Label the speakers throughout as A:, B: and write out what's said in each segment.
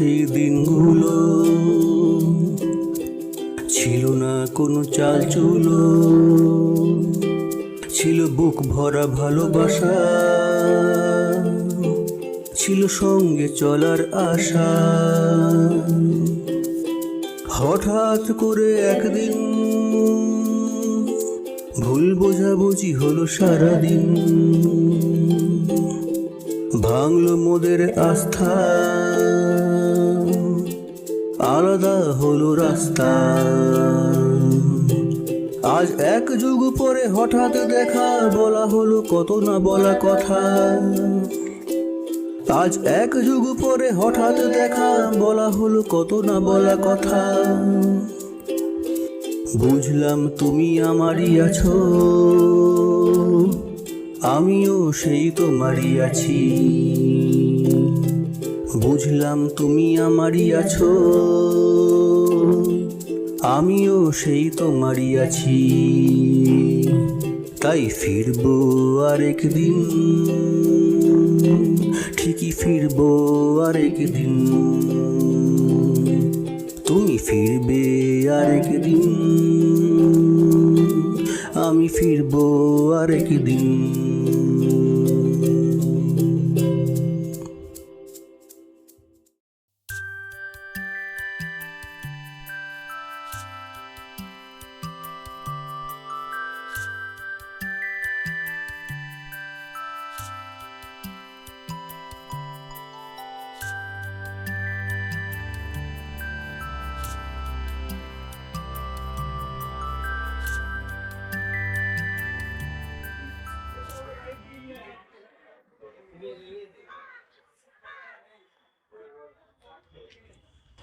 A: সেই দিনগুলো ছিল না কোনো চাল চুলো ছিল বুক ভরা ভালোবাসা। ছিল সঙ্গে চলার আশা। হঠাৎ করে একদিন ভুল বোঝাবুঝি হলো সারাদিন। ভাঙলো মোদের আস্থা। আলাদা হলো রাস্তা। আজ এক যুগ পরে হঠাৎ দেখা বলা হলো কত না বলা কথা। আজ এক যুগ পরে হঠাৎ দেখা বলা হলো কত না বলা কথা। বুঝলাম তুমি আমারই আছো, আমিও সেই তোমারই আছি। বুঝলাম তুমি আমারই আছো। আমিও সেই তোমারই আছি তাই ফিরবো আরেকদিন। ঠিকই ফিরবো আরেকদিন। তুমি ফিরবে আরেকদিন। আমি ফিরবো আরেকদিন।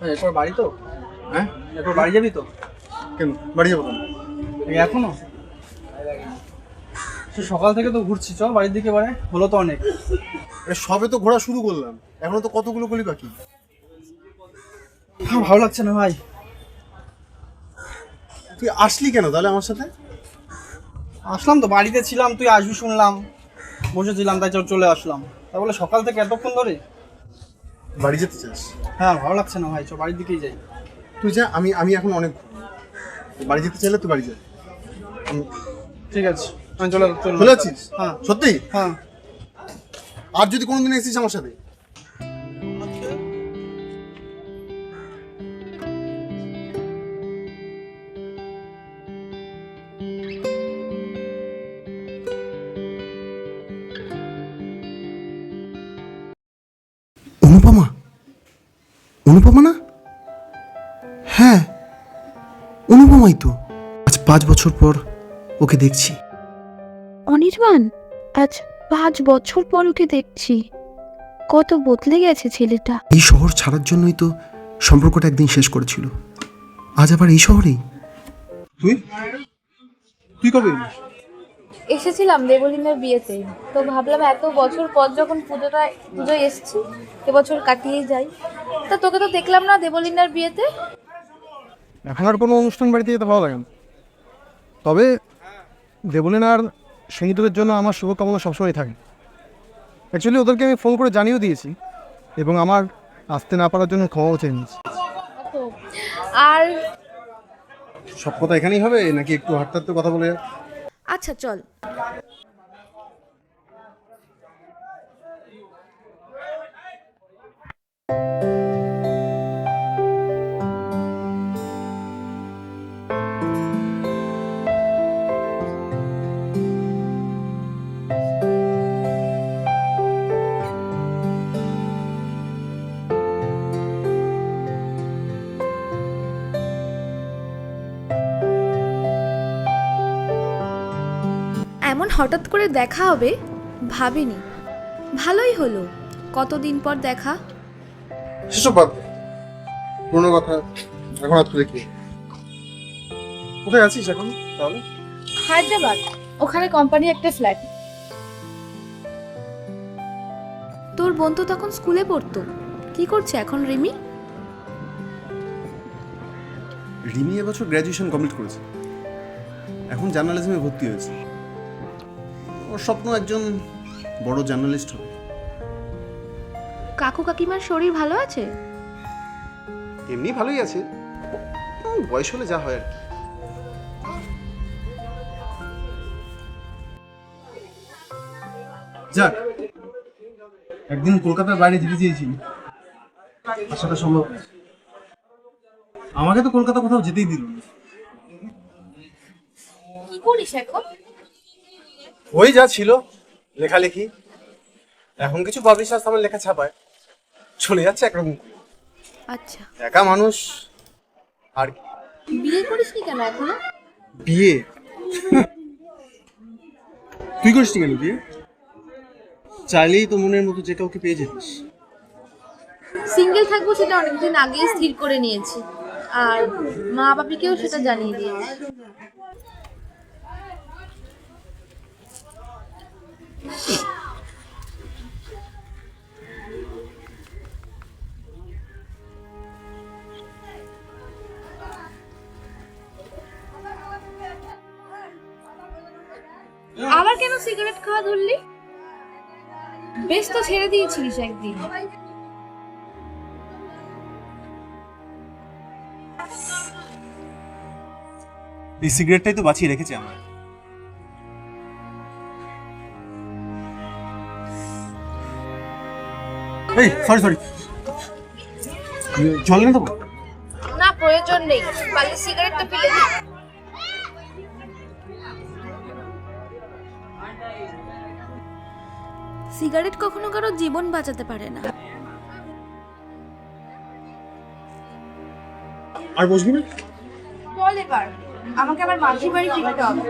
B: এরপর বাড়ি তো?
C: হ্যাঁ
B: এরপর বাড়ি যাবি তো?
C: কেন? বাড়ি যাব কেন?
B: এখনও? সকাল থেকে তো ঘুরছি চল বাড়ির দিকে বাড়ে হলো তো অনেক।
C: সবে তো ঘোরা শুরু করলাম। এখনও তো কতগুলো গলি বাকি?
B: হ্যাঁ, ভালো লাগছে না ভাই।
C: তুই আসলি কেন তাহলে আমার সাথে?
B: আসলাম তো বাড়িতে ছিলাম তুই আসবি শুনলাম। বসেছিলাম তাই চল চলে আসলাম। তা বলে সকাল থেকে এতক্ষণ ধরে?
C: বাড়ি যেতে চাস?
B: হ্যাঁ ভালো লাগছে না ভাই চ বাড়ির দিকেই যাই।
C: তুই যা আমি আমি এখন অনেক বাড়ি যেতে চাইলে তুই বাড়ি যা।
B: ঠিক আছে আমি চলে চলে
C: আছিস?
B: হ্যাঁ।
C: সত্যি?
B: হ্যাঁ।
C: আর যদি কোনোদিন এসেছিস আমার সাথে? অনুপমা না হ্যাঁ অনুপমাই তো। আজ পাঁচ বছর পর ওকে দেখছি।
D: অনির্বাণ আজ পাঁচ বছর পর ওকে দেখছি। কত বদলে গেছে ছেলেটা।
C: এই শহর ছাড়ার জন্যই তো সম্পর্কটা একদিন শেষ করেছিল। আজ আবার এই শহরেই। তুই? তুই কবে?
E: এসেছিলাম দেবলিনের বিয়েতে। তো ভাবলাম এত বছর পর যখন পুজোটা পুজোয় এসেছি এবছর কাটিয়ে যাই। তা তোকে তো দেখলাম না দেবলিনার বিয়েতে?
F: এখন আর কোনো অনুষ্ঠান বাড়িতে যেতে ভালো লাগে না। তবে দেবলিনার সঙ্গীতদের জন্য আমার শুভকামনা সবসময় থাকে। অ্যাকচুয়ালি ওদেরকে আমি ফোন করে জানিয়েও দিয়েছি এবং আমার আসতে না পারার জন্য ক্ষমাও চেয়ে নিয়েছি।
E: আর
C: সব কথা এখানেই হবে? নাকি একটু হাঁটতে কথা বলে?
E: আচ্ছা চল। এমন হঠাৎ করে দেখা হবে? ভাবিনি। ভালোই হলো। কতদিন পর দেখা?
C: সেসব বাদ দে। পুরোনো কথা এখন আর তুই দেখি কোথায় আছিস এখন তাহলে?
E: হায়দ্রাবাদ। ওখানে কোম্পানির একটা ফ্ল্যাট। তোর বোন তো তখন স্কুলে পড়তো। কি করছে এখন রিমি?
C: রিমি এবছর গ্র্যাজুয়েশন কমপ্লিট করেছে। এখন জার্নালিজমে ভর্তি হয়েছে। ওর স্বপ্ন একজন বড় জার্নালিস্ট হবে।
E: কাকু কাকিমার শরীর ভালো আছে?
C: এমনি ভালোই আছে। বয়স হলে যা হয় আর কি। যাক একদিন কলকাতার বাইরে যেতে চেয়েছিলি আসাটা সম্ভব না। আমাকে তো কলকাতা কোথাও যেতেই দিল না।
E: কি করিস এখন?
C: ওই যা ছিল লেখালেখি। এখন কিছু পাবলিশ পাবলিশার্স আমার লেখা ছাপায়। চলে যাচ্ছে একরকম
E: আচ্ছা।
C: একা মানুষ আর কি?
E: বিয়ে করিসনি কেন এখনও?
C: বিয়ে? তুই করিস কেন বিয়ে? চাইলেই তো মনের মতো যে কাউকে পেয়ে যেতিস।
E: সিঙ্গেল থাকব সেটা অনেকদিন আগেই স্থির করে নিয়েছি। আর মা বাবাকেও সেটা জানিয়ে দিয়েছি। আবার কেন সিগারেট খাওয়া ধরলি? বেশ তো ছেড়ে দিয়েছিলিস একদিন।
C: এই সিগারেটটাই তো বাঁচিয়ে রেখেছে আমার এই সরি সরি জল এনে দেবো
E: না প্রয়োজন নেই। পারলে সিগারেটটা ফেলে দিই। সিগারেট কখনো কারও জীবন বাঁচাতে পারে না।
C: আর বসবি না?
E: বল এবার। আমাকে আবার মাসির বাড়ি ফিরতে হবে।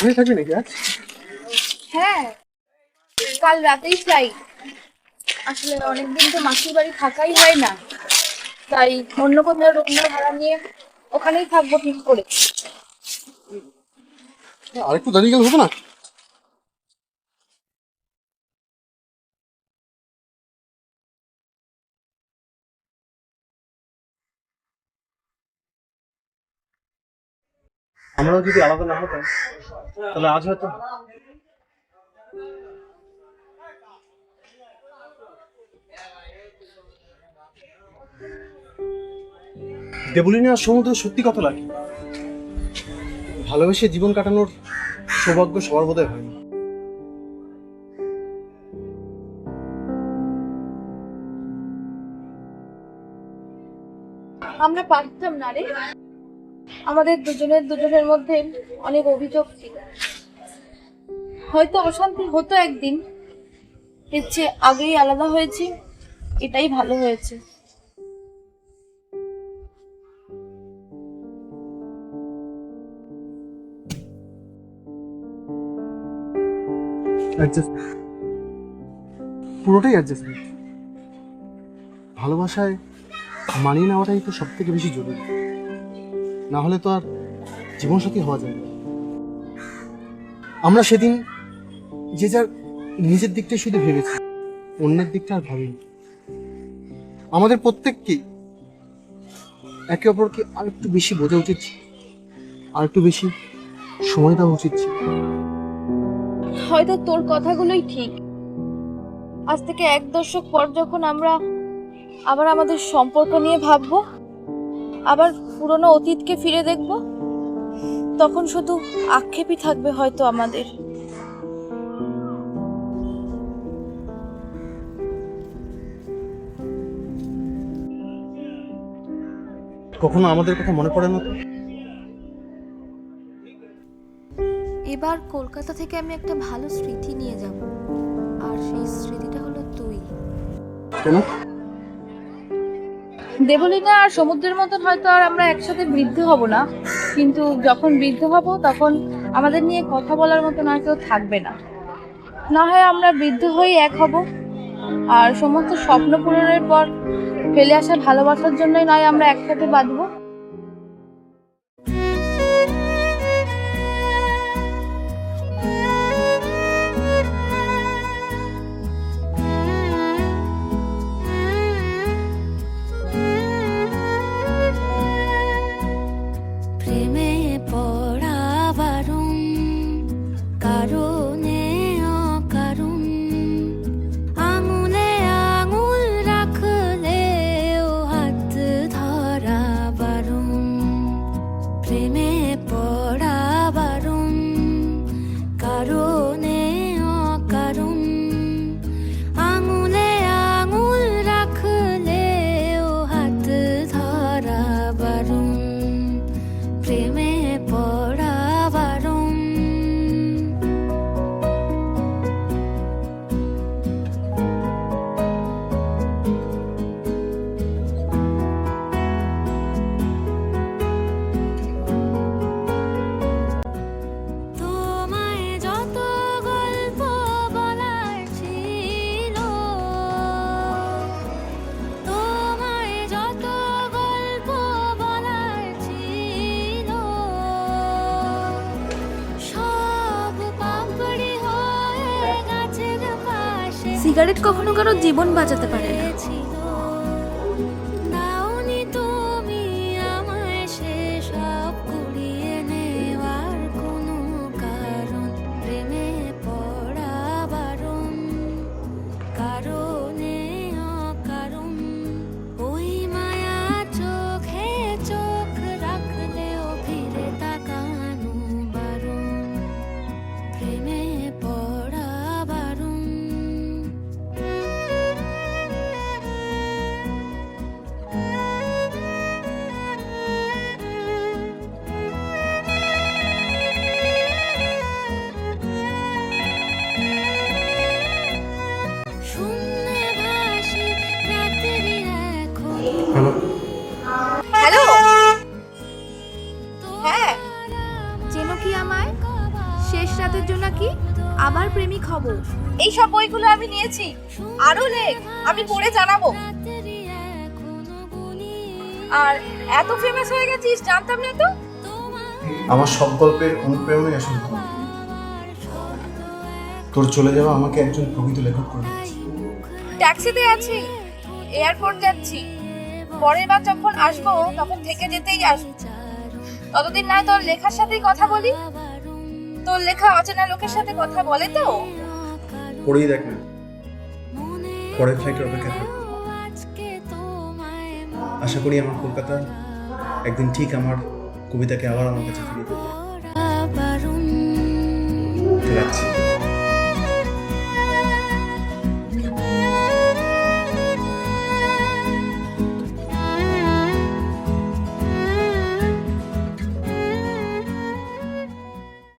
C: ওখানে থাকবে নাকি?
E: হ্যাঁ। কাল রাতেই ফ্লাইট আসলে অনেকদিন তো মাসির বাড়ি থাকাই হয় না। তাই অন্য কোথাও রুম ভাড়া নিয়ে ওখানেই থাকব ঠিক করে।
C: আরেকটু দাঁড়িয়ে গেলে হবে না? আমরাও যদি আলাদা না হতাম, তাহলে আজ হয়তো দেবলিনী সমুদ্র সত্যি কত লাগে। ভালোবেসে জীবন কাটানোর সৌভাগ্য সবার বোধহয় হয় না।
E: আমরা পারতাম না রে। আমাদের দুজনের দুজনের মধ্যে অনেক অভিযোগ ছিল। হয়তো অশান্তি হতো একদিন, এর চেয়ে আগেই আলাদা হয়েছি, এটাই ভালো হয়েছে।
C: পুরোটাই অ্যাডজাস্টমেন্ট ভালোবাসায় মানিয়ে নেওয়াটাই তো সব থেকে বেশি জরুরি। না হলে তো আর জীবনসাথী হওয়া যায় আমরা সেদিন যে যার নিজের দিকটাই শুধু ভেবেছি, অন্যের দিকটা আর ভাবিনি। আমাদের প্রত্যেককেই একে অপরকে আর একটু বেশি বোঝা উচিত। আর একটু বেশি সময় দেওয়া উচিত ছিল।
E: হয়তো তোর কথাগুলোই ঠিক। আজ থেকে এক দশক পর যখন আমরা আবার আমাদের সম্পর্ক নিয়ে ভাববো আবার পুরনো অতীতকে ফিরে দেখব? তখন শুধু আক্ষেপই থাকবে হয়তো আমাদের।
C: কখনো আমাদের কথা মনে পড়ে না
G: এবার কলকাতা থেকে আমি একটা ভালো স্মৃতি নিয়ে যাব। আর সেই স্মৃতিটা হলো তুই।
C: কেন?
E: দেবলীনা আর সমুদ্রের মতন হয়তো আর আমরা একসাথে বৃদ্ধ হব না, কিন্তু যখন বৃদ্ধ হব তখন আমাদের নিয়ে কথা বলার মতন আর কেউ থাকবে না। না হয় আমরা বৃদ্ধ হয়ে এক হব। আর সমস্ত স্বপ্ন পূরণের পর ফেলে আসা ভালোবাসার জন্যই নয় আমরা একসাথে বাঁধবো।
G: সিগারেট কখনো কারও জীবন বাঁচাতে পারে না।
E: নিয়েছি। আরও লেখ আমি পড়ে জানাব। আর এত ফেমাস হয়ে গেছিস জানতাম না তো।
C: আমার সব গল্পের অনুপ্রেরণাই আসলে তোমার তোর চলে যাওয়া আমাকে একজন প্রকৃত লেখক করে দিয়েছে।
E: ট্যাক্সিতে আছি এয়ারপোর্ট যাচ্ছি। পরের বার যখন আসব তখন থেকে যেতেই আসব। ততদিন না তোর লেখার সাথেই কথা বলি। তোর লেখা অচেনা লোকের সাথে কথা বলে তো।
C: পড়েই দেখ না। পরের ফ্লাইটে অপেক্ষা করি আশা করি আমার কলকাতা একদিন ঠিক আমার কবিতাকে আবার আমার কাছে ফিরে দেবে।
H: রাখছি